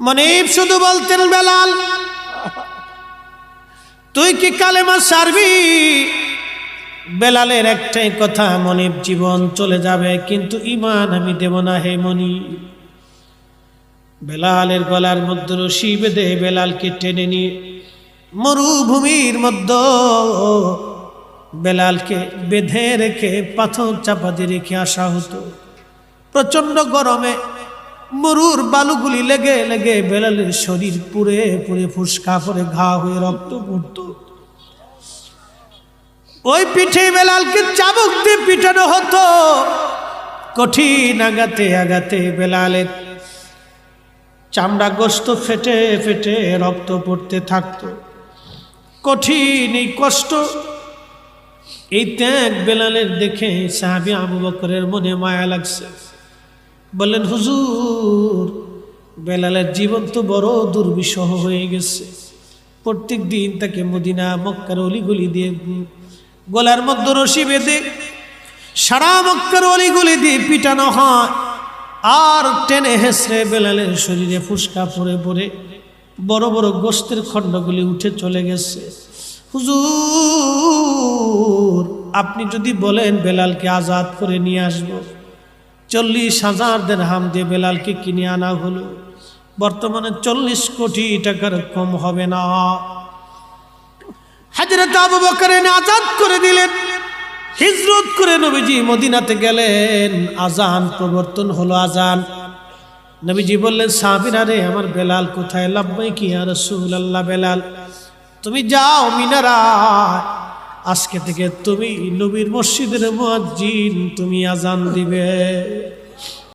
মনিব, শুধু বলতেন, বেলাল, তুই কি কালেমা সারবি? বেলালের একটাই কথা, মনিব, জীবন চলে যাবে, কিন্তু ইমান আমি দেব না হে মনি বেলালের গলার মধ্যে রশি বেঁধে বেলালকে টেনে নিয়ে মরুভূমির মধ্যে বেলালকে বেঁধে রেখে পাথর চাপা দিয়ে রেখে আসা হতো। প্রচণ্ড গরমে মরুর বালুগুলি লেগে লেগে বেলালের শরীর পুড়ে পুড়ে ফুসকা করে ঘা হয়ে রক্ত পড়ত। ওই পিঠে বেলালকে চাবুক দিয়ে পিটানো হতো। কঠিন আগাতে আগাতে বেলালের চামড়া গোস্ত ফেটে ফেটে রক্ত পড়তে থাকতো। কঠিন এই কষ্ট, এই ত্যাগ বেলালের দেখে সাহাবি আবু বকরের মনে মায়া লাগছে। বললেন, হুজুর, বেলালের জীবন তো বড় দুর্বিষহ হয়ে গেছে। প্রত্যেক দিন তাকে মদিনা, মক্কার অলিগুলি দিয়ে গলার মধ্যে রশি বেঁধে সারা মক্কার অলিগুলি দিয়ে পিটানো হয়। আর টেনে হেসড়ে বেলালের শরীরে ফুসকা পড়ে পড়ে বড় বড় গোস্তের খণ্ডগুলি উঠে চলে গেছে। হুজুর, আপনি যদি বলেন বেলালকে আজাদ করে নিয়ে আসব। চল্লিশ হাজার দেড় হাম দিয়ে বেলালকে কিনে আনা হলো। বর্তমানে চল্লিশ কোটি টাকার কম হবে না। হাজরত আবু বকরেন আজাদ করে দিলেন। হিজরত করে নবীজি মদিনাতে গেলেন। আজান প্রবর্তন হলো আজান। নবীজি বললেন, সাহাবিরা রে, আমার বেলাল কোথায়? লাভবাই কি আর আল্লাহ বেলাল, তুমি যাও মিনারা আজকে থেকে তুমি নবীর মসজিদের মুয়াজ্জিন তুমি আজান দিবে।